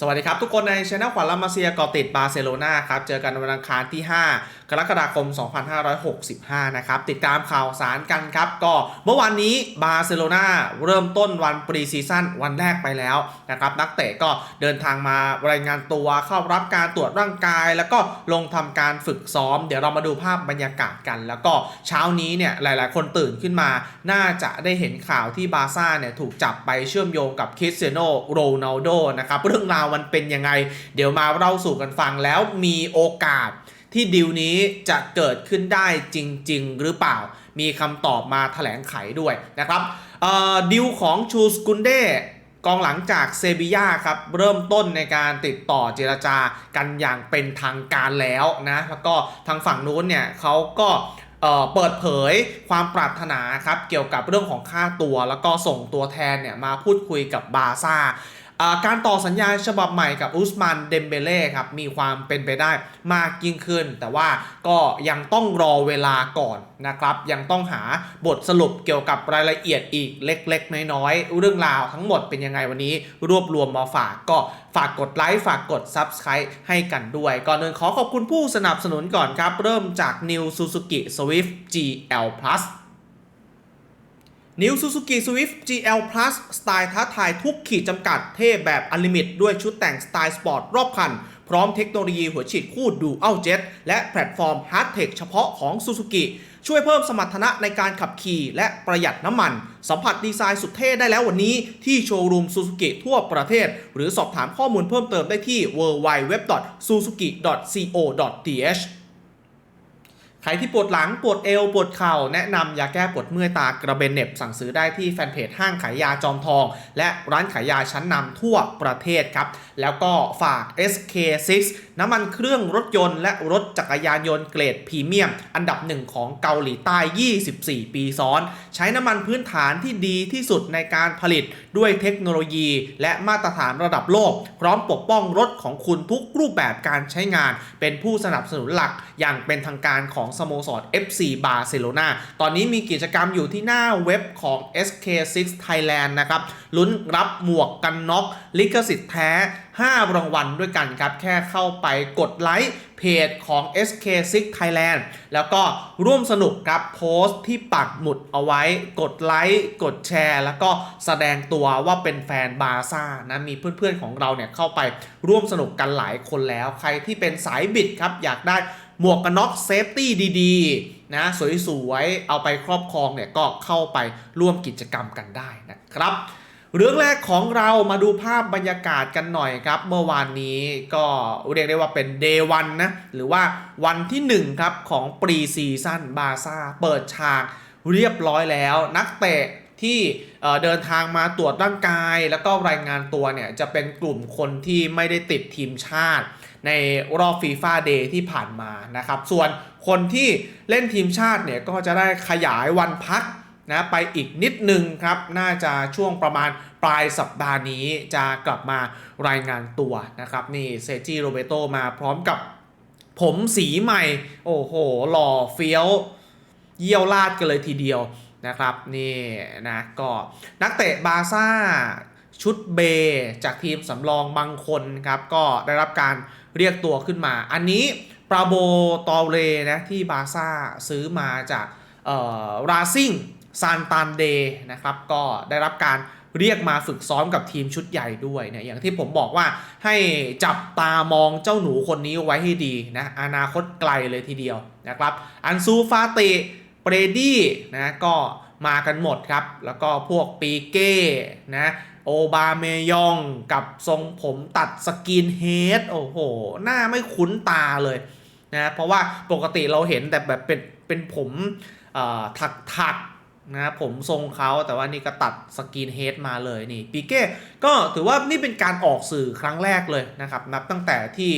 สวัสดีครับทุกคนในช anel ขวัญลามาเซียกาะติดบาร์เซโลนาครับ เจอกันวันอังคารที่ 5กรกฎาคม 2565 นะครับ ติดตามข่าวสารกันครับ ก็เมื่อวานนี้บาร์เซโลนาเริ่มต้นวันปรีซีซั่นวันแรกไปแล้วนะครับ นักเตะก็เดินทางมารายงานตัวเข้ารับการตรวจร่างกาย แล้วก็ลงทำการฝึกซ้อม เดี๋ยวเรามาดูภาพบรรยากาศกัน แล้วก็เช้านี้เนี่ยหลาย ๆ คนตื่นขึ้นมา น่าจะได้เห็นข่าวที่บาซ่าเนี่ยถูกจับไปเชื่อมโยงกับคริสเตียโนโรนัลโดนะครับเรื่องราวมันเป็นยังไง เดี๋ยวมาเล่าสู่กันฟังแล้วมีโอกาส ที่ดิวนี้จะเกิดขึ้นได้จริง ๆ หรือเปล่า มีคำตอบมาแถลงไขด้วยนะครับดิวของชูสกุนเดกองหลังจากเซบียาครับ เริ่มต้นในการติดต่อเจรจากันอย่างเป็นทางการแล้วนะ แล้วก็ทางฝั่งนู้นเนี่ยเขาก็เปิดเผยความปรารถนาครับ เกี่ยวกับเรื่องของค่าตัว แล้วก็ส่งตัวแทนเนี่ยมาพูดคุยกับบาซ่า การต่อสัญญาฉบับใหม่กับอุสมันเดมเบเล่ครับมีความเป็นไปได้มากยิ่งขึ้น แต่ว่าก็ยังต้องรอเวลาก่อนนะครับยังต้องหาบทสรุปเกี่ยวกับรายละเอียดอีกเล็ก ๆ น้อยๆเรื่องราวทั้งหมดเป็นยังไงวันนี้รวบรวมมาฝากก็ฝากกดไลค์ฝากกด Subscribe ให้กันด้วย ก่อนอื่นขอขอบคุณผู้สนับสนุนก่อนครับ เริ่มจาก New Suzuki Swift GL Plus New Suzuki Swift GL Plus สไตล์ท้าทายทุกขีดจำกัดเท่แบบอลิมิตด้วยชุดแต่งสไตล์สปอร์ตรอบคัน พร้อมเทคโนโลยีหัวฉีดคู่ Dual Jet และแพลตฟอร์ม Hard Tech เฉพาะของ Suzuki ช่วยเพิ่มสมรรถนะในการขับขี่และประหยัดน้ำมัน สัมผัสดีไซน์สุดเท่ได้แล้ววันนี้ที่โชว์รูม Suzuki ทั่วประเทศ หรือสอบถามข้อมูลเพิ่มเติมได้ที่ www.suzuki.co.th ใครที่ปวดหลังปวดเอวปวดเข่า แนะนำยาแก้ปวดเมื่อยตากระเบนเหน็บสั่งซื้อได้ที่แฟนเพจห้างขายยาจอมทอง และร้านขายยาชั้นนำทั่วประเทศครับ แล้วก็ฝาก SK6 น้ำมันเครื่องรถยนต์ และรถจักรยานยนต์เกรดพรีเมียม อันดับหนึ่งของเกาหลีใต้ 24 ปีซ้อน ใช้น้ำมันพื้นฐานที่ดีที่สุดในการผลิตด้วยเทคโนโลยี และมาตรฐานระดับโลก พร้อมปกป้องรถของคุณทุกรูปแบบการใช้งาน เป็นผู้สนับสนุนหลักอย่างเป็นทางการของสโมสร FC บาร์เซโลนาตอนนี้มีกิจกรรมอยู่ที่หน้าเว็บของ SK6 Thailand นะครับ ลุ้นรับหมวกกันน็อกลิขสิทธิ์แท้5 รางวัลด้วยกันครับ แค่เข้าไปกดไลค์เพจของ SK6 Thailand แล้วก็ร่วมสนุกครับโพสต์ที่ปักหมุดเอาไว้ กดไลค์ กดแชร์ แล้วก็แสดงตัวว่าเป็นแฟนบาซ่านะ มีเพื่อนๆของเราเนี่ยเข้าไปร่วมสนุกกันหลายคนแล้ว ใครที่เป็นสายบิดครับ อยากได้หมวกกันน็อกเซฟตี้ดีๆ นะ สวยๆ เอาไปครอบครองเนี่ยก็เข้าไปร่วมกิจกรรมกันได้นะครับ เรื่องแรกของเรามาดูภาพบรรยากาศกันหน่อยครับ เมื่อวานนี้ก็เรียกได้ว่าเป็นเดย์วันนะ หรือว่าวันที่ 1 ครับของปรีซีซั่นบาซ่าเปิดฉากเรียบร้อยแล้ว นักเตะที่เอ่อเดินทางมาตรวจร่างกาย แล้วก็รายงานตัวเนี่ย จะเป็นกลุ่มคนที่ไม่ได้ติดทีมชาติ ในรอบฟีฟ่าเดย์ที่ผ่านมานะครับ ส่วนคนที่เล่นทีมชาติเนี่ยก็จะได้ขยายวันพัก นะไปอีกนิดนึงครับ น่าจะช่วงประมาณปลายสัปดาห์นี้จะกลับมารายงานตัวนะครับ นี่เซจิโรเบโตมาพร้อมกับผมสีใหม่ โอ้โห หล่อเฟี้ยว เยี่ยวลาดกันเลยทีเดียวนะครับ นี่นะก็นักเตะบาซ่าชุดเบจากทีมสำรองบางคนครับ ก็ได้รับการเรียกตัวขึ้นมา อันนี้ปราโบตอเรนะที่บาซ่าซื้อมาจากราซิง ซานตานเดนะครับก็ได้รับการเรียกมาฝึกซ้อมกับทีมชุดใหญ่ด้วยเนี่ยอย่างที่ผมบอกว่าให้จับตามองเจ้าหนูคนนี้ไว้ให้ดีนะอนาคตไกลเลยทีเดียวนะครับอันซูฟาติเปรดี้นะก็มากันหมดครับ แล้วก็พวกปีเก้นะโอบาเมยองกับทรงผมตัดสกินเฮดโอ้โห หน้าไม่คุ้นตาเลยนะเพราะว่าปกติเราเห็นแต่แบบเป็นเป็นผมถักถัก นะผมทรงเขาแต่ว่านี่ก็ตัดสกินเฮดมาเลยนี่ปีเก้ก็ถือว่านี่เป็นการออกสื่อครั้งแรกเลยนะครับนับตั้งแต่ที่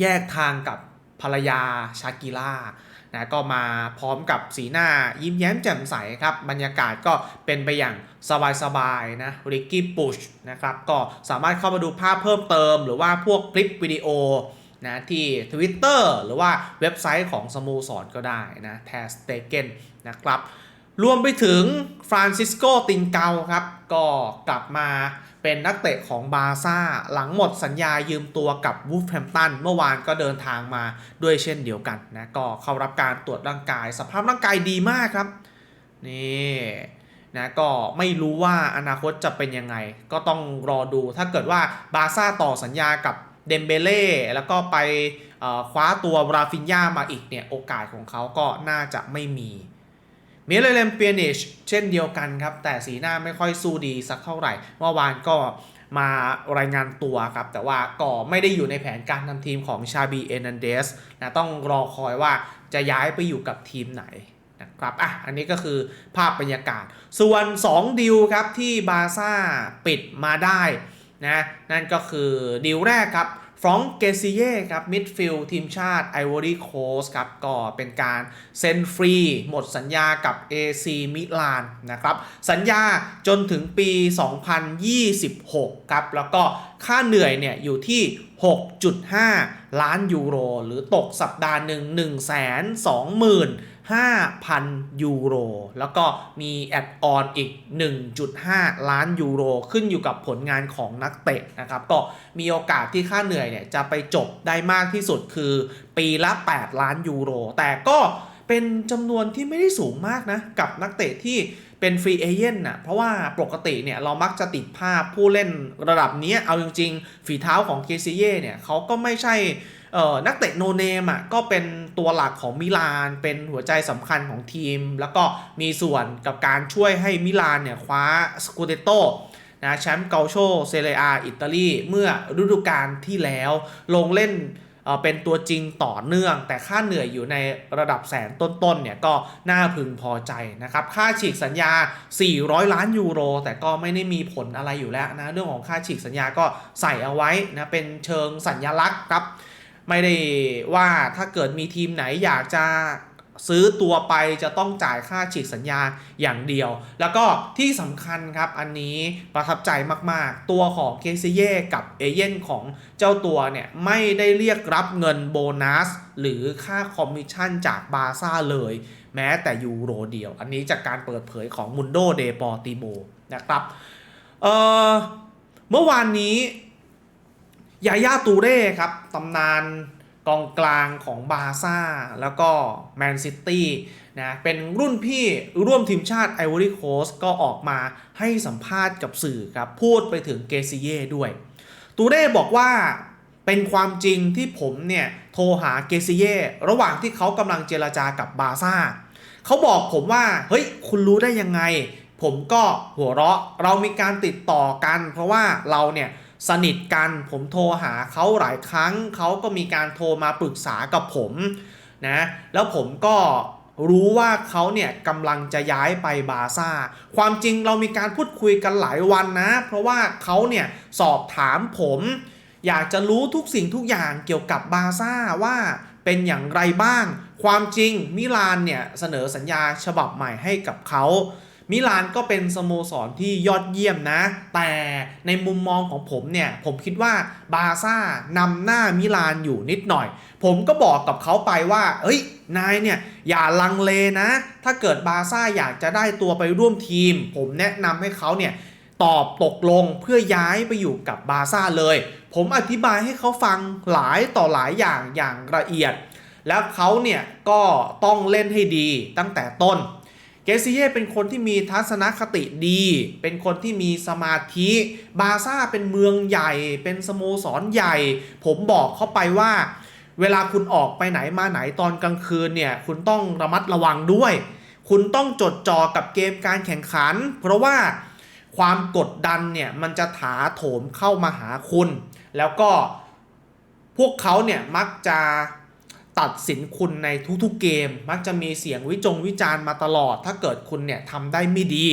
แยกทางกับภรรยาชากิล่านะก็มาพร้อมกับสีหน้ายิ้มแย้มแจ่มใสครับ บรรยากาศก็เป็นไปอย่างสบายๆนะริกกี้ปุชนะครับก็สามารถเข้ามาดูภาพเพิ่มเติม หรือว่าพวกคลิปวิดีโอนะที่ Twitter หรือว่าเว็บไซต์ของสโมสรก็ได้นะ t a s t a k e n นะครับ รวมไปถึงฟรานซิสโกตินเกาครับ ก็กลับมาเป็นนักเตะของบาร์ซ่า หลังหมดสัญญายืมตัวกับวูฟแฮมตันเมื่อวานก็เดินทางมาด้วยเช่นเดียวกันนะ ก็เข้ารับการตรวจร่างกาย สภาพร่างกายดีมากครับ นี่นะก็ไม่รู้ว่าอนาคตจะเป็นยังไง ก็ต้องรอดูถ้าเกิดว่าบาร์ซ่าต่อสัญญากับเดมเบเล่แล้วก็ไปคว้าตัวราฟินญามาอีกเนี่ย โอกาสของเขาก็น่าจะไม่มี มิเลเลมเปียนิชเช่นเดียวกันครับ แต่สีหน้าไม่ค่อยสู้ดีสักเท่าไหร่ เมื่อวานก็มารายงานตัวครับ แต่ว่าก็ไม่ได้อยู่ในแผนการทำทีมของชาบีเอนันเดสนะต้องรอคอยว่าจะย้ายไปอยู่กับทีมไหนนะครับอะอันนี้ก็คือภาพบรรยากาศ ส่วน 2 ดิวครับที่บาซ่าปิดมาได้นะนั่นก็คือดิวแรกครับ ฟรองเกซิเย่ครับมิดฟิลด์ทีมชาติไอวอรี่โคสครับก็เป็นการเซ็นฟรี หมดสัญญากับ AC มิลานนะครับ สัญญาจนถึงปี 2026 ครับ แล้วก็ค่าเหนื่อยเนี่ยอยู่ที่ 6.5 ล้านยูโร หรือตกสัปดาห์หนึ่ง1 2 0 0 0 5,000 ยูโร แล้วก็มีแอดออนอีก 1.5 ล้านยูโร ขึ้นอยู่กับผลงานของนักเตะนะครับ ก็มีโอกาสที่ค่าเหนื่อยเนี่ยจะไปจบได้มากที่สุดคือปีละ 8 ล้านยูโร แต่ก็เป็นจำนวนที่ไม่ได้สูงมากนะ กับนักเตะที่เป็นฟรีเอเจนต์นะเพราะว่าปกติเนี่ยเรามักจะติดภาพผู้เล่นระดับนี้เอาจริงๆ ฝีเท้าของเคซิเย่เนี่ยเขาก็ไม่ใช่ นักเตะโนเนมอะก็เป็นตัวหลักของมิลาน เป็นหัวใจสำคัญของทีม แล้วก็มีส่วนกับการช่วยให้มิลานเนี่ยคว้าสกูเดโตนะแชมป์เกาโชเซเรียอาอิตาลีเมื่อฤดูกาลที่แล้วลงเล่นเอ่อเป็นตัวจริงต่อเนื่อง แต่ค่าเหนื่อยอยู่ในระดับแสนต้นๆเนี่ยก็น่าพึงพอใจนะครับ ค่าฉีกสัญญา 400 ล้านยูโร แต่ก็ไม่ได้มีผลอะไรอยู่แล้วนะ เรื่องของค่าฉีกสัญญาก็ใส่เอาไว้นะ เป็นเชิงสัญญลักษณ์ครับ ไม่ได้ว่าถ้าเกิดมีทีมไหนอยากจะซื้อตัวไปจะต้องจ่ายค่าฉีกสัญญาอย่างเดียว แล้วก็ที่สำคัญครับอันนี้ประทับใจมากๆ ตัวของเคซิเย่กับเอเย่นของเจ้าตัวเนี่ย ไม่ได้เรียกรับเงินโบนัส หรือค่าคอมมิชชั่นจากบาร์ซ่าเลย แม้แต่ยูโรเดียว อันนี้จากการเปิดเผยของมุนโดเดปอติโบนะครับเเมื่อวานนี้ ยาย่าตูเร่ครับตำนานกองกลางของบาร์ซ่าแล้วก็แมนซิตี้นะเป็นรุ่นพี่ร่วมทีมชาติไอวอรี่โคสก็ออกมาให้สัมภาษณ์กับสื่อครับ พูดไปถึงเกซิเย่ด้วย ตูเร่บอกว่าเป็นความจริงที่ผมเนี่ย โทรหาเกซิเย่ระหว่างที่เขากำลังเจรจากับบาร์ซ่าเขาบอกผมว่า เฮ้ย คุณรู้ได้ยังไง ผมก็หัวเราะเรามีการติดต่อกัน เพราะว่าเราเนี่ย สนิทกันผมโทรหาเขาหลายครั้งเขาก็มีการโทรมาปรึกษากับผมนะแล้วผมก็รู้ว่าเขาเนี่ยกำลังจะย้ายไปบาซ่า ความจริงเรามีการพูดคุยกันหลายวันนะ เพราะว่าเขาเนี่ยสอบถามผม อยากจะรู้ทุกสิ่งทุกอย่างเกี่ยวกับบาซ่าว่าเป็นอย่างไรบ้าง ความจริงมิลานเนี่ยเสนอสัญญาฉบับใหม่ให้กับเขา มิลานก็เป็นสโมสรที่ยอดเยี่ยมนะ แต่ในมุมมองของผมเนี่ย ผมคิดว่าบาร์ซ่านำหน้ามิลานอยู่นิดหน่อย ผมก็บอกกับเขาไปว่า เอ้ย นายเนี่ย อย่าลังเลนะ ถ้าเกิดบาร์ซ่าอยากจะได้ตัวไปร่วมทีม ผมแนะนำให้เขาเนี่ยตอบตกลงเพื่อย้ายไปอยู่กับบาร์ซ่าเลย ผมอธิบายให้เขาฟังหลายต่อหลายอย่างอย่างละเอียด แล้วเขาเนี่ยก็ต้องเล่นให้ดีตั้งแต่ต้น เกซิเย่เป็นคนที่มีทัศนคติดี เป็นคนที่มีสมาธิ บาซ่าเป็นเมืองใหญ่ เป็นสโมสรใหญ่ ผมบอกเขาไปว่า เวลาคุณออกไปไหนมาไหนตอนกลางคืนเนี่ย คุณต้องระมัดระวังด้วย คุณต้องจดจ่อกับเกมการแข่งขัน เพราะว่าความกดดันเนี่ยมันจะถาโถมเข้ามาหาคุณ แล้วก็พวกเขาเนี่ยมักจะ ตัดสินคุณในทุกๆเกม มักจะมีเสียงวิจงวิจารณ์มาตลอด ถ้าเกิดคุณเนี่ยทำได้ไม่ดี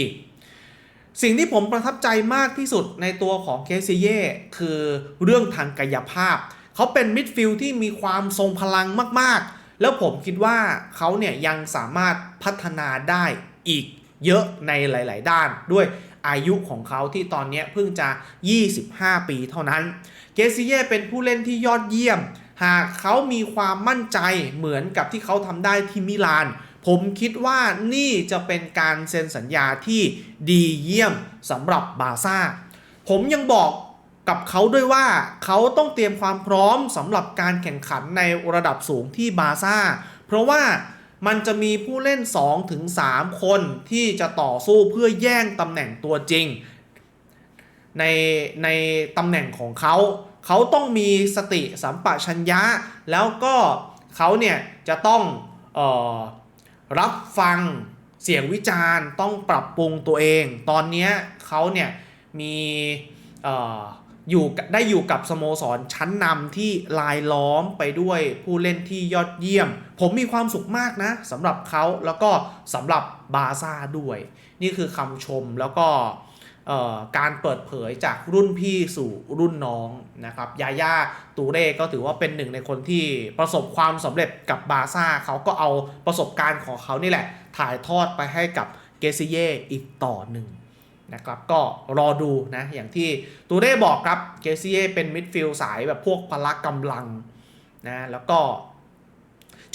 สิ่งที่ผมประทับใจมากที่สุดในตัวของเคซิเย่คือเรื่องทางกายภาพ เขาเป็นมิดฟิลด์ที่มีความทรงพลังมากๆ แล้วผมคิดว่าเขาเนี่ยยังสามารถพัฒนาได้อีกเยอะในหลาย ๆ ด้านด้วยอายุของเขาที่ตอนนี้เพิ่งจะ 25 ปีเท่านั้น เกซิเย่เป็นผู้เล่นที่ยอดเยี่ยม หากเขามีความมั่นใจเหมือนกับที่เขาทำได้ที่มิลาน ผมคิดว่านี่จะเป็นการเซ็นสัญญาที่ดีเยี่ยมสำหรับบาซ่า ผมยังบอกกับเขาด้วยว่าเขาต้องเตรียมความพร้อมสำหรับการแข่งขันในระดับสูงที่บาซ่า เพราะว่ามันจะมีผู้เล่น 2-3 คนที่จะต่อสู้เพื่อแย่งตำแหน่งตัวจริง ในในตำแหน่งของเขา เขาต้องมีสติสัมปชัญญะ แล้วก็เขาเนี่ยจะต้องออรับฟังเสียงวิจารณ์ต้องปรับปรุงตัวเอง ตอนนี้เขาเนี่ยมีออยู่ได้อยู่กับสโมสรชั้นนำที่ลายล้อมไปด้วยผู้เล่นที่ยอดเยี่ยม ผมมีความสุขมากนะสำหรับเขาแล้วก็สำหรับบาซ่าด้วย นี่คือคำชมแล้วก็ การเปิดเผยจากรุ่นพี่สู่รุ่นน้องนะครับยาย่าตูเร่ก็ถือว่าเป็นหนึ่งในคนที่ประสบความสำเร็จกับบาซ่าเขาก็เอาประสบการณ์ของเขานี่แหละ ถ่ายทอดไปให้กับเกซิเย่อีกต่อหนึ่งนะครับก็รอดูนะ อย่างที่ตูเร่บอกครับเกซิเย่เป็นมิดฟิลด์สายแบบพวกพละกำลังนะแล้วก็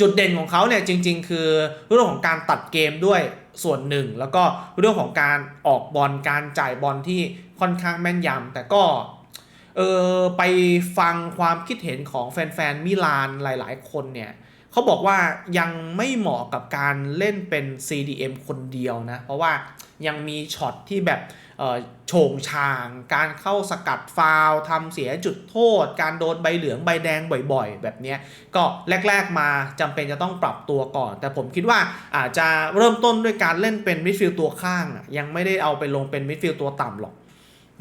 จุดเด่นของเขาเนี่ยจริง ๆ คือเรื่องของการตัดเกมด้วย ส่วนหนึ่ง แล้วก็เรื่องของการออกบอลการจ่ายบอลที่ค่อนข้างแม่นยำแต่ก็เออไปฟังความคิดเห็นของแฟนๆมิลานหลายๆ คนเนี่ยเขาบอกว่ายังไม่เหมาะกับการเล่นเป็น CDM คนเดียวนะ เพราะว่ายังมีช็อตที่แบบ โฉงชาง การเข้าสกัดฟาวทำเสียจุดโทษ การโดนใบเหลืองใบแดงบ่อยๆ แบบนี้ก็แรก ๆมาจำเป็นจะต้องปรับตัวก่อน แต่ผมคิดว่าอาจจะเริ่มต้นด้วยการเล่นเป็นมิดฟิลด์ตัวข้าง ยังไม่ได้เอาไปลงเป็นมิดฟิลด์ตัวต่ำหรอก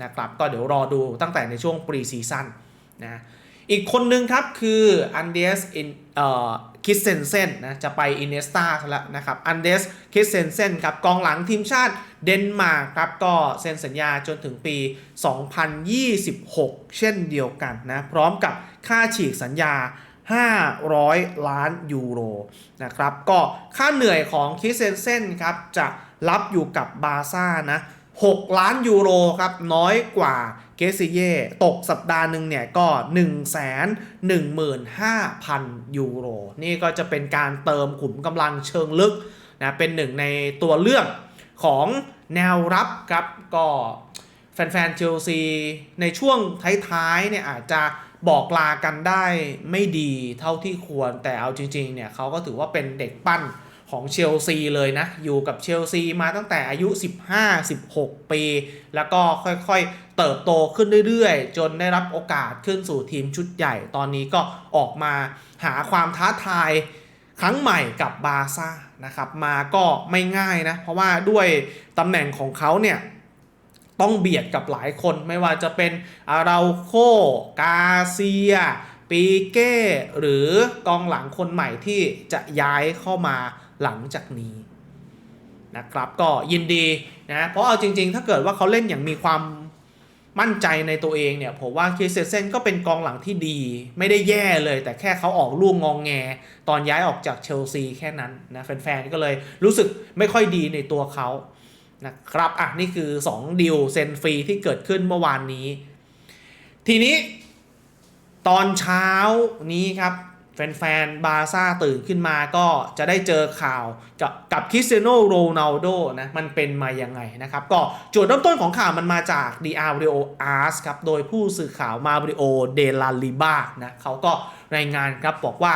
นะครับก็เดี๋ยวรอดูตั้งแต่ในช่วงปรีซีซั่นนะอีกคนนึงครับคืออันเดสอินเอ่อ คิสเซนเซนนะจะไปอินเนสตาแล้วนะครับอันเดสคิสเซนเซนครับกองหลังทีมชาติเดนมาร์กครับก็เซ็นสัญญาจนถึงปี 2026 เช่นเดียวกันนะพร้อมกับค่าฉีกสัญญา 500 ล้านยูโรนะครับก็ค่าเหนื่อยของคิสเซนเซนครับจะรับอยู่กับบาร์ซ่านะ 6 ล้านยูโรครับน้อยกว่าเกซิเย่ตกสัปดาห์หนึ่งเนี่ยก็ 1 1 5 0 0 0 ยูโร นี่ก็จะเป็นการเติมขุมกำลังเชิงลึกนะเป็นหนึ่งในตัวเลือกของแนวรับครับก็แฟนๆเชลซีในช่วงท้ายๆเนี่ยอาจจะบอกลากันได้ไม่ดีเท่าที่ควรแต่เอาจริงๆเนี่ยเขาก็ถือว่าเป็นเด็กปั้น ของเชลซีเลยนะ อยู่กับเชลซีมาตั้งแต่อายุ 15-16 ปี แล้วก็ค่อยๆ เติบโตขึ้นเรื่อยๆ จนได้รับโอกาสขึ้นสู่ทีมชุดใหญ่ ตอนนี้ก็ออกมาหาความท้าทายครั้งใหม่กับบาร์ซ่านะครับมาก็ไม่ง่ายนะ เพราะว่าด้วยตำแหน่งของเขาเนี่ยต้องเบียดกับหลายคนไม่ว่าจะเป็นอาราโค กาเซีย ปีเก้ หรือกองหลังคนใหม่ที่จะย้ายเข้ามา หลังจากนี้นะครับก็ยินดีนะเพราะเอาจริง ๆ ถ้าเกิดว่าเขาเล่นอย่างมีความมั่นใจในตัวเองเนี่ยผมว่าคริสเซนเซนก็เป็นกองหลังที่ดี ไม่ได้แย่เลย แต่แค่เขาออกลูกงองแง ตอนย้ายออกจากเชลซีแค่นั้นนะแฟนๆก็เลยรู้สึกไม่ค่อยดีในตัวเขานะครับอะนี่คือ 2 ดิวเซนฟรีที่เกิดขึ้นเมื่อวานนี้ ทีนี้ตอนเช้านี้ครับ แฟนๆ บาร์ซ่าตื่นขึ้นมาก็จะได้เจอข่าวกับกับคริสเตียโนโรนัลโดนะมันเป็นมายังไงนะครับ ก็จุดเริ่มต้นของข่าวมันมาจากดีอาร์ริโออาร์สครับ โดยผู้สื่อข่าวมาบริโอเดลาลิบานะเขาก็รายงานครับบอกว่า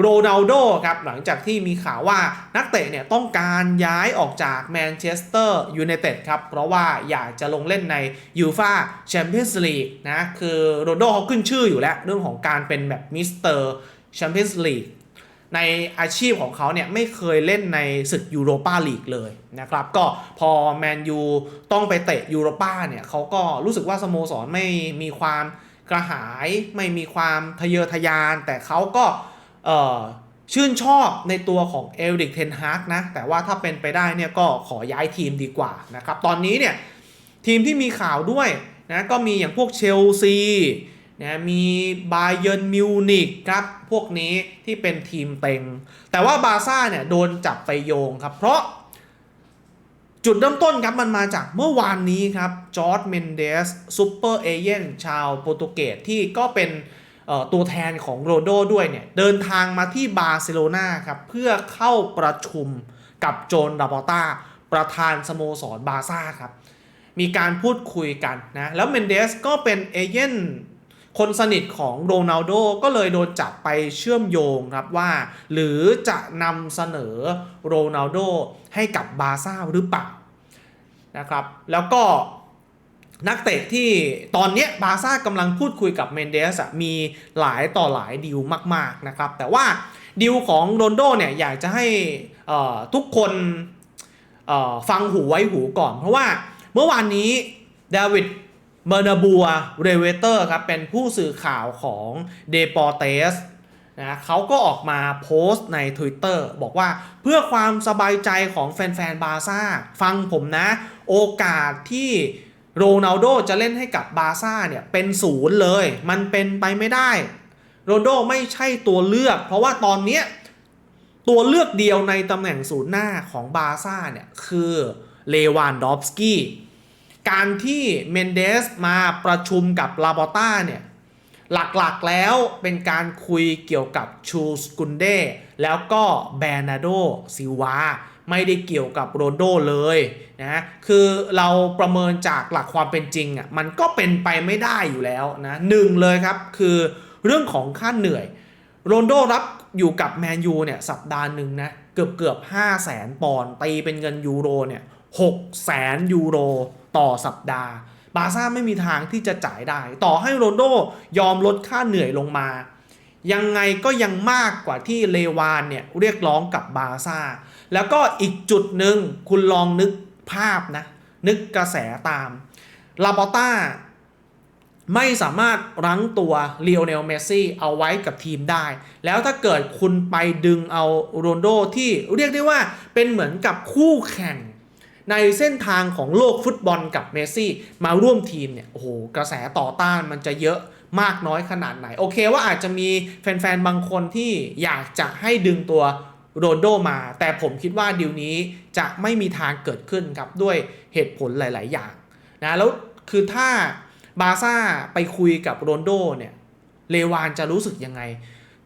โรนัลโดครับหลังจากที่มีข่าวว่านักเตะเนี่ยต้องการย้ายออกจากแมนเชสเตอร์ยูไนเต็ดครับ เพราะว่าอยากจะลงเล่นในยูฟาแชมเปี้ยนส์ลีกนะ คือโรนัลโดเขาขึ้นชื่ออยู่แล้ว เรื่องของการเป็นแบบมิสเตอร์ แชมเปี้ยนส์ลีกในอาชีพของเขาเนี่ยไม่เคยเล่นในศึกยูโรปาลีกเลยนะครับ ก็พอแมนยูต้องไปเตะยูโรปาเนี่ยเขาก็รู้สึกว่าสโมสรไม่มีความกระหายไม่มีความทะเยอทะยาน แต่เขาก็ชื่นชอบในตัวของเอลดิกเทนฮาร์กนะ แต่ว่าถ้าเป็นไปได้เนี่ยก็ขอย้ายทีมดีกว่านะครับ ตอนนี้เนี่ยทีมที่มีข่าวด้วยนะก็มีอย่างพวกเชลซี นะมีบาเยิร์นมิวนิกครับ พวกนี้ที่เป็นทีมเต็ง แต่ว่าบาร์ซ่าเนี่ยโดนจับไปโยงครับ เพราะจุดเริ่มต้นครับมันมาจากเมื่อวานนี้ครับจอร์ดเมนเดสซูเปอร์เอเจนชาวโปรตุเกสที่ก็เป็นตัวแทนของโรโดด้วยเนี่ย เดินทางมาที่บาร์เซโลนาครับ เพื่อเข้าประชุมกับโจนดาปอต้า ประธานสโมสรบาร์ซ่าครับ มีการพูดคุยกันนะ แล้วเมนเดสก็เป็นเอเจน คนสนิทของโรนัลโดก็เลยโดนจับไปเชื่อมโยงครับว่า หรือจะนำเสนอโรนัลโดให้กับบาซ่าหรือเปล่านะครับ แล้วก็นักเตะที่ตอนนี้บาซ่ากำลังพูดคุยกับเมนเดสมีหลายต่อหลายดีลมากๆนะครับ แต่ว่าดีลของโรนลโดเนี่ยอยากจะให้ทุกคนฟังหูไว้หูก่อน เพราะว่าเมื่อวานนี้เดวิด เมอร์นาบัวเรเวเตอร์ครับเป็นผู้สื่อข่าวของเดปอเตสนะเขาก็ออกมาโพสต์ใน Twitter บอกว่าเพื่อความสบายใจของแฟนๆ บาร์ซ่า ฟังผมนะ โอกาสที่โรนัลโดจะเล่นให้กับบาร์ซ่าเนี่ยเป็นศูนย์เลย มันเป็นไปไม่ได้ โรนัลโดไม่ใช่ตัวเลือก เพราะว่าตอนนี้ตัวเลือกเดียวในตำแหน่งศูนย์หน้าของบาร์ซ่าเนี่ยคือเลวานดอฟสกี้ การที่เมนเดสมาประชุมกับลาบอต้าเนี่ยหลักๆแล้วเป็นการคุยเกี่ยวกับชูสกุนเดแล้วก็แบรนาโดซิวาไม่ได้เกี่ยวกับโรนโดเลยนะคือเราประเมินจากหลักความเป็นจริงอะมันก็เป็นไปไม่ได้อยู่แล้วนะหนึ่งเลยครับคือเรื่องของค่าเหนื่อยโรนโดรับอยู่กับแมนยูเนี่ยสัปดาห์หนึ่งนะเกือบเกือบห้าแสนปอนด์ตีเป็นเงินยูโรเนี่ยหกแสนยูโร ต่อสัปดาห์ บาซ่าไม่มีทางที่จะจ่ายได้ ต่อให้โรนโดยอมลดค่าเหนื่อยลงมา ยังไงก็ยังมากกว่าที่เลวานเนี่ยเรียกร้องกับบาซ่า แล้วก็อีกจุดหนึ่งคุณลองนึกภาพนะ นึกกระแสตามลาปอต้าไม่สามารถรั้งตัวเลียวเนลเมสซี่เอาไว้กับทีมได้ แล้วถ้าเกิดคุณไปดึงเอาโรนโดที่เรียกได้ว่าเป็นเหมือนกับคู่แข่ง ในเส้นทางของโลกฟุตบอลกับเมสซี่มาร่วมทีมเนี่ยโอ้โหกระแสต่อต้านมันจะเยอะมากน้อยขนาดไหน โอเคว่าอาจจะมีแฟนๆ บางคนที่อยากจะให้ดึงตัวโรนโดมา แต่ผมคิดว่าดีลนี้จะไม่มีทางเกิดขึ้นครับ ด้วยเหตุผลหลาย ๆ อย่างนะแล้วคือถ้าบาร์ซ่าไปคุยกับโรนโดเนี่ยเลวานจะรู้สึกยังไง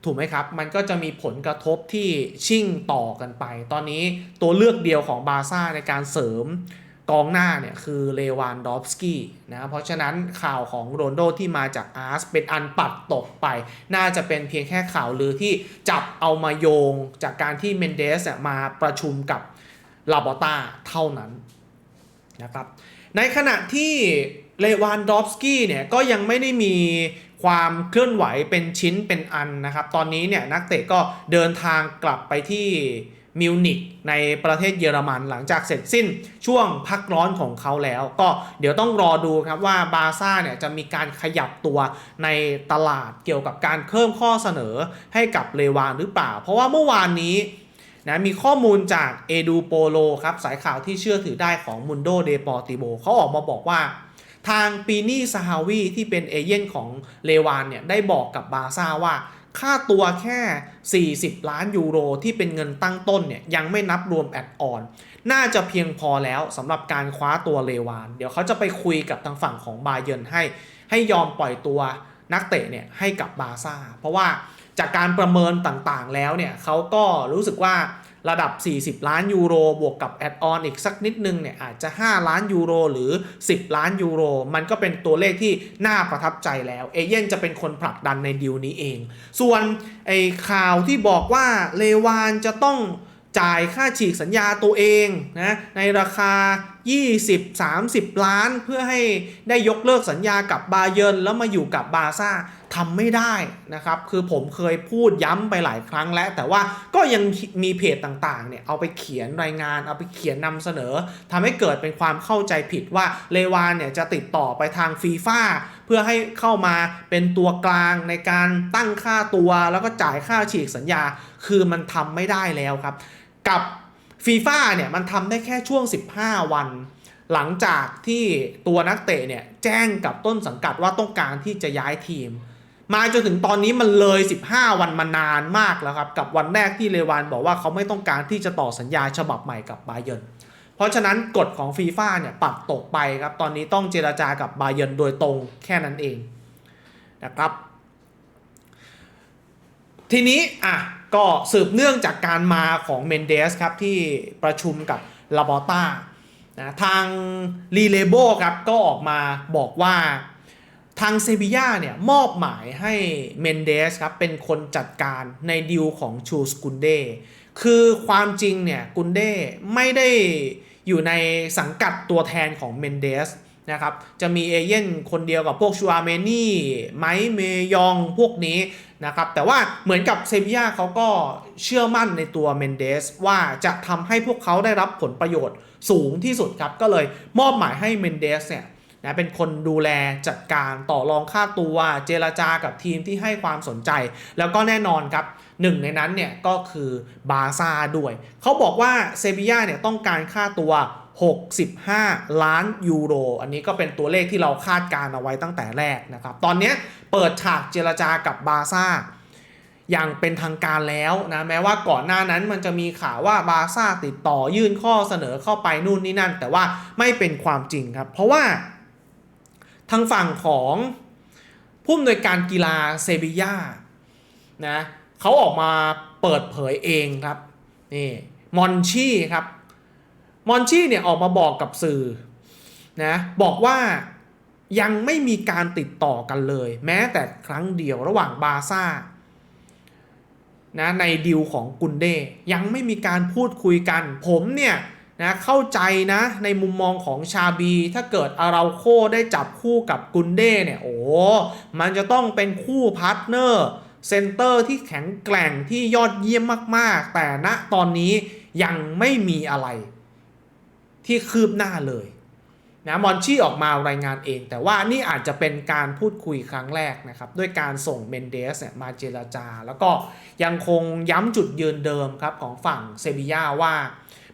ถูกไหมครับ มันก็จะมีผลกระทบที่ชิ่งต่อกันไป ตอนนี้ตัวเลือกเดียวของบาร์ซ่าในการเสริมกองหน้าเนี่ยคือเลวานดอฟสกี้นะ เพราะฉะนั้นข่าวของโรนโดที่มาจากอาร์สเป็นอันปัดตกไป น่าจะเป็นเพียงแค่ข่าวลือที่จับเอามาโยงจากการที่เมนเดสเนี่ยมาประชุมกับลาบอต้าเท่านั้นนะครับ ในขณะที่เลวานดอฟสกี้เนี่ยก็ยังไม่ได้มี ความเคลื่อนไหวเป็นชิ้นเป็นอันนะครับ ตอนนี้เนี่ยนักเตะก็เดินทางกลับไปที่มิวนิกในประเทศเยอรมันหลังจากเสร็จสิ้นช่วงพักร้อนของเขาแล้ว ก็เดี๋ยวต้องรอดูครับว่าบาร์ซ่าเนี่ยจะมีการขยับตัวในตลาดเกี่ยวกับการเพิ่มข้อเสนอให้กับเลวานหรือเปล่า เพราะว่าเมื่อวานนี้นะมีข้อมูลจากเอดูโปโลครับสายข่าวที่เชื่อถือได้ของมุนโดเดปอติโบเขาออกมาบอกว่า ทางปีนี่ซาฮาวีที่เป็นเอเย่นของเลวานเนี่ยได้บอกกับบาร์ซ่าว่าค่าตัวแค่ 40 ล้านยูโรที่เป็นเงินตั้งต้นเนี่ยยังไม่นับรวมแอดออน น่าจะเพียงพอแล้วสำหรับการคว้าตัวเลวาน เดี๋ยวเขาจะไปคุยกับทางฝั่งของบาเยนให้ ให้ยอมปล่อยตัวนักเตะเนี่ยให้กับบาร์ซ่า เพราะว่าจากการประเมินต่างๆแล้วเนี่ยเขาก็รู้สึกว่า ระดับ 40 ล้านยูโร บวกกับแอดออนอีกสักนิดนึงเนี่ยอาจจะ 5 ล้านยูโร หรือ 10 ล้านยูโร มันก็เป็นตัวเลขที่น่าประทับใจแล้ว เอเย่นจะเป็นคนผลักดันในดีลนี้เอง ส่วนไอ้ข่าวที่บอกว่าเลวานจะต้อง จ่ายค่าฉีกสัญญาตัวเองนะในราคา 20-30 ล้าน เพื่อให้ได้ยกเลิกสัญญากับบาเยิร์นแล้วมาอยู่กับบาร์ซ่าทำไม่ได้นะครับ คือผมเคยพูดย้ำไปหลายครั้งแล้ว แต่ว่าก็ยังมีเพจต่างๆเนี่ยเอาไปเขียนรายงาน เอาไปเขียนนำเสนอทำให้เกิดเป็นความเข้าใจผิดว่าเลวานเนี่ยจะติดต่อไปทางฟีฟ่าเพื่อให้เข้ามาเป็นตัวกลางในการตั้งค่าตัว แล้วก็จ่ายค่าฉีกสัญญา คือมันทำไม่ได้แล้วครับ กับฟีฟ่าเนี่ยมันทำได้แค่ช่วง 15 วัน หลังจากที่ตัวนักเตะเนี่ยแจ้งกับต้นสังกัดว่าต้องการที่จะย้ายทีม มาจนถึงตอนนี้มันเลย 15 วันมานานมากแล้วครับ กับวันแรกที่เลวานบอกว่าเขาไม่ต้องการที่จะต่อสัญญาฉบับใหม่กับบาเยิร์นเพราะฉะนั้นกฎของฟีฟ่าเนี่ยปรับตกไปครับ ตอนนี้ต้องเจราจากับบาเยิร์นโดยตรงแค่นั้นเองนะครับ ทีนี้อะ ก็สืบเนื่องจากการมาของเมนเดสครับที่ประชุมกับลาบอต้านะทางรีเลโบครับก็ออกมาบอกว่าทางเซบียาเนี่ยมอบหมายให้เมนเดสครับเป็นคนจัดการในดีลของชูสกุนเดคือความจริงเนี่ยกุนเดไม่ได้อยู่ในสังกัดตัวแทนของเมนเดส นะครับจะมีเอเย่นคนเดียวกับพวกชูอาเมนี่ไมค์เมยองพวกนี้นะครับแต่ว่าเหมือนกับเซบีย่าเขาก็เชื่อมั่นในตัวเมนเดสว่าจะทำให้พวกเขาได้รับผลประโยชน์สูงที่สุดครับ ก็เลยมอบหมายให้เมนเดสเนี่ยนะเป็นคนดูแลจัดการต่อรองค่าตัวเจรจากับทีมที่ให้ความสนใจ แล้วก็แน่นอนครับหนึ่งในนั้นเนี่ยก็คือบาซ่าด้วย เขาบอกว่าเซบีย่าเนี่ยต้องการค่าตัว 65 ล้านยูโร อันนี้ก็เป็นตัวเลขที่เราคาดการเอาไว้ตั้งแต่แรกนะครับ ตอนนี้เปิดฉากเจรจากับบาซ่าอย่างเป็นทางการแล้วนะ แม้ว่าก่อนหน้านั้นมันจะมีข่าวว่าบาซ่าติดต่อยื่นข้อเสนอเข้าไปนู่นนี่นั่น แต่ว่าไม่เป็นความจริงครับ เพราะว่าทางฝั่งของผู้อำนวยการกีฬาเซบีย่านะเขาออกมาเปิดเผยเองครับนี่มอนชี่ครับ มอนชี่เนี่ยออกมาบอกกับสื่อนะบอกว่ายังไม่มีการติดต่อกันเลย แม้แต่ครั้งเดียวระหว่างบาซ่านะในดิวของกุนเดยังไม่มีการพูดคุยกัน ผมเนี่ยนะเข้าใจนะในมุมมองของชาบี ถ้าเกิดอาราโคได้จับคู่กับกุนเดเนี่ยโอ้มันจะต้องเป็นคู่พาร์ทเนอร์เซนเตอร์ที่แข็งแกร่งที่ยอดเยี่ยมมาก ๆ แต่ณตอนนี้ยังไม่มีอะไร ที่คืบหน้าเลยนะมอนชี่ออกมารายงานเอง แต่ว่านี่อาจจะเป็นการพูดคุยครั้งแรกนะครับ ด้วยการส่งเมนเดสเนี่ยมาเจรจา แล้วก็ยังคงย้ำจุดยืนเดิมครับของฝั่งเซบีย่าว่า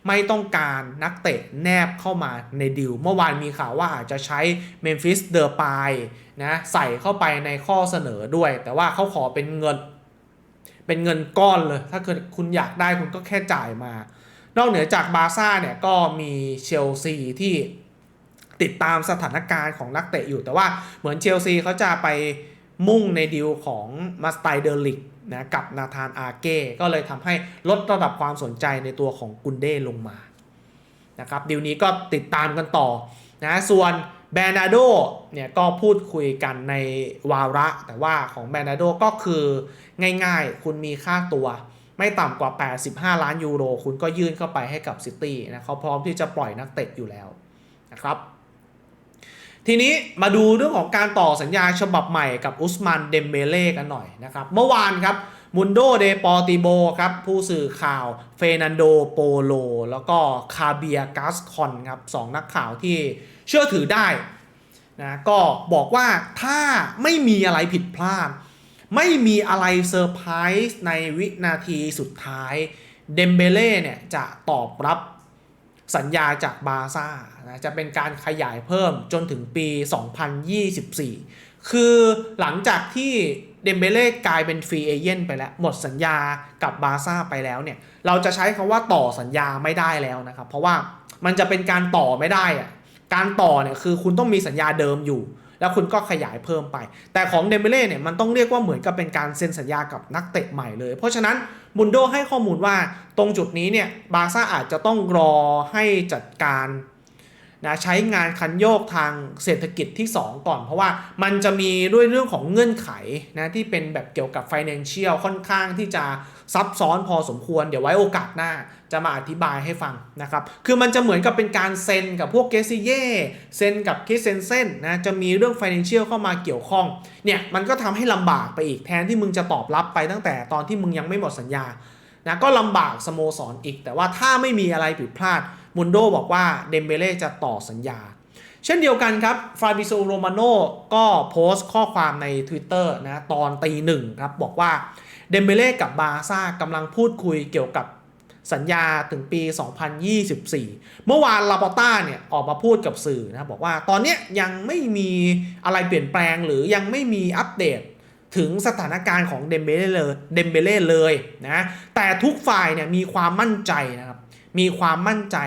ไม่ต้องการนักเตะแนบเข้ามาในดิว เมื่อวานมีข่าวว่าอาจจะใช้เมมฟิสเดอร์ปายนะใส่เข้าไปในข้อเสนอด้วย แต่ว่าเขาขอเป็นเงิน เป็นเงินก้อนเลย ถ้าเกิดคุณอยากได้คุณก็แค่จ่ายมา นอกเหนือจากบาซ่าเนี่ยก็มีเชลซีที่ติดตามสถานการณ์ของนักเตะอยู่ แต่ว่าเหมือนเชลซีเขาจะไปมุ่งในดิวของมาสไตเดอร์ลิกนะกับนาธานอาเก้ก็เลยทำให้ลดระดับความสนใจในตัวของกุนเด้ลงมานะครับดิวนี้ก็ติดตามกันต่อนะส่วนแบรนาโดเนี่ยก็พูดคุยกันในวาระ แต่ว่าของแบรนาโดก็คือง่ายๆ คุณมีค่าตัว ไม่ต่ำกว่า 85 ล้านยูโร คุณก็ยื่นเข้าไปให้กับซิตี้นะเขาพร้อมที่จะปล่อยนักเตะอยู่แล้วนะครับ ทีนี้มาดูเรื่องของการต่อสัญญาฉบับใหม่กับอุสมันเดมเบเล่กันหน่อยนะครับ เมื่อวานครับมุนโดเดปอติโบครับผู้สื่อข่าวเฟนันโดโปโล แล้วก็คาเบียกัสคอนครับสองนักข่าวที่เชื่อถือได้นะก็บอกว่าถ้าไม่มีอะไรผิดพลาด ไม่มีอะไรเซอร์ไพรส์ในวินาทีสุดท้ายเดมเบเล่เนี่ยจะตอบรับสัญญาจากบาซ่านะจะเป็นการขยายเพิ่มจนถึงปี 2024 คือหลังจากที่เดมเบเล่กลายเป็นฟรีเอเจนไปแล้ว หมดสัญญากับบาซ่าไปแล้วเนี่ย เราจะใช้คำว่าต่อสัญญาไม่ได้แล้วนะครับ เพราะว่ามันจะเป็นการต่อไม่ได้อะการต่อเนี่ยคือคุณต้องมีสัญญาเดิมอยู่ แล้วคุณก็ขยายเพิ่มไป แต่ของเดมเบเล่เนี่ยมันต้องเรียกว่าเหมือนกับเป็นการเซ็นสัญญากับนักเตะใหม่เลย เพราะฉะนั้นบุนโดให้ข้อมูลว่าตรงจุดนี้เนี่ยบาซ่าอาจจะต้องรอให้จัดการนะใช้งานคันโยกทางเศรษฐกิจที่ 2 ก่อน เพราะว่ามันจะมีด้วยเรื่องของเงื่อนไขนะที่เป็นแบบเกี่ยวกับ Financial ค่อนข้างที่จะ ซับซ้อนพอสมควร เดี๋ยวไว้โอกาสหน้าจะมาอธิบายให้ฟังนะครับ คือมันจะเหมือนกับเป็นการเซ็นกับพวกเกซิเย่เซ็นกับคิเซนเซนนะจะมีเรื่อง Financial เข้ามาเกี่ยวข้องเนี่ยมันก็ทำให้ลำบากไปอีกแทนที่มึงจะตอบรับไปตั้งแต่ตอนที่มึงยังไม่หมดสัญญานะก็ลำบากสโมสรออีก แต่ว่าถ้าไม่มีอะไรผิดพลาดมุนโดบอกว่าเดมเบเล่จะต่อสัญญา เช่นเดียวกันครับฟราบิโซโรมาโนก็โพสต์ข้อความใน Twitter นะตอนตีหนึ่งครับบอกว่า เดมเบเล่กับบาร์ซ่ากำลังพูดคุยเกี่ยวกับสัญญาถึงปี 2024 เมื่อวานลาปอต้าเนี่ยออกมาพูดกับสื่อนะบอกว่าตอนนี้ยังไม่มีอะไรเปลี่ยนแปลงหรือยังไม่มีอัปเดตถึงสถานการณ์ของเดมเบเล่เลยเดมเบเล่เลยนะแต่ทุกฝ่ายเนี่ยมีความมั่นใจนะครับมีความมั่นใจ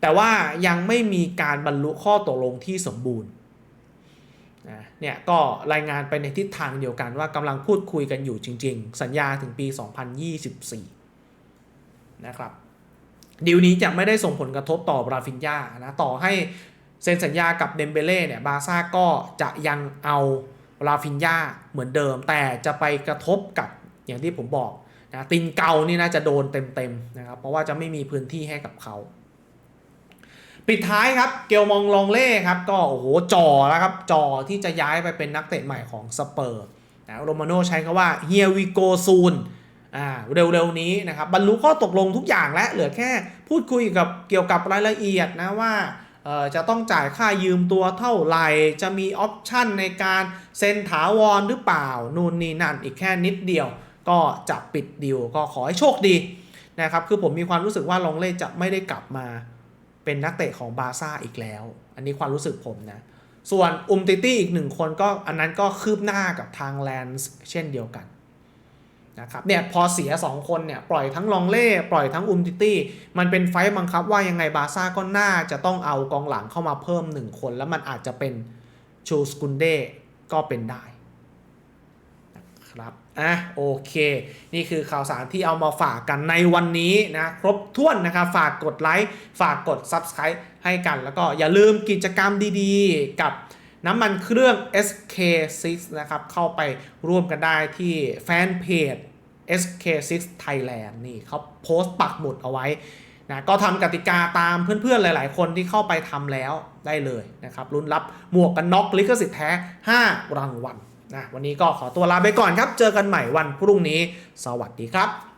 แต่ว่ายังไม่มีการบรรลุข้อตกลงที่สมบูรณ์ เนี่ยก็รายงานไปในทิศทางเดียวกันว่ากำลังพูดคุยกันอยู่จริง ๆ สัญญาถึงปี 2024 นะครับดีลนี้จะไม่ได้ส่งผลกระทบต่อบราฟินยานะต่อให้เซ็นสัญญากับเดมเบเล่เนี่ยบาซ่าก็จะยังเอาราฟินยาเหมือนเดิม แต่จะไปกระทบกับอย่างที่ผมบอกนะตินเกานี่น่าจะโดนเต็มๆนะครับเพราะว่าจะไม่มีพื้นที่ให้กับเขา ปิดท้ายครับเกลมองลองเล่ครับ ก็โอ้โหจ่อแล้วครับจ่อที่จะย้ายไปเป็นนักเตะใหม่ของสเปอร์นะโรมาโนใช้คำว่า here we go soon อ่าเร็วๆนี้นะครับบรรลุข้อตกลงทุกอย่างแล้วเหลือแค่พูดคุยกับเกี่ยวกับรายละเอียดนะว่าเอ่อจะต้องจ่ายค่ายืมตัวเท่าไหร่ จะมีออปชั่นในการเซ็นถาวรหรือเปล่า นู่นนี่นั่นอีกแค่นิดเดียว ก็จะปิดดีลก็ขอให้โชคดีนะครับคือผมมีความรู้สึกว่าลองเล่จะไม่ได้กลับมา เป็นนักเตะของบาร์ซ่าอีกแล้ว อันนี้ความรู้สึกผมนะ ส่วนอุมติตี้อีกหนึ่งคนก็อันนั้นก็คืบหน้ากับทางแลนส์เช่นเดียวกันนะครับเนี่ยพอเสีย 2 คนเนี่ยปล่อยทั้งลองเล่ ปล่อยทั้งอุมติตี้ มันเป็นไฟต์บังคับว่ายังไงบาร์ซ่าก็น่าจะต้องเอากองหลังเข้ามาเพิ่ม 1 คน แล้วมันอาจจะเป็นชูสกุนเดก็เป็นได้นะครับ อะโอเค นี่คือข่าวสารที่เอามาฝากกันในวันนี้นะครบถ้วนนะครับ ฝากกดไลค์ฝากกด Subscribe ให้กัน แล้วก็อย่าลืมกิจกรรมดีๆ กับน้ำมันเครื่อง SK6 นะครับ เข้าไปร่วมกันได้ที่แฟนเพจ SK6 Thailand นี่เขาโพสต์ปักหมุดเอาไว้นะก็ทำกติกาตามเพื่อนๆ หลายๆ คนที่เข้าไปทำแล้วได้เลยนะครับรุ่นรับหมวกกันน็อกลิขสิทธิ์แท้ 5 รางวัล นะวันนี้ก็ขอตัวลาไปก่อนครับ เจอกันใหม่วันพรุ่งนี้ สวัสดีครับ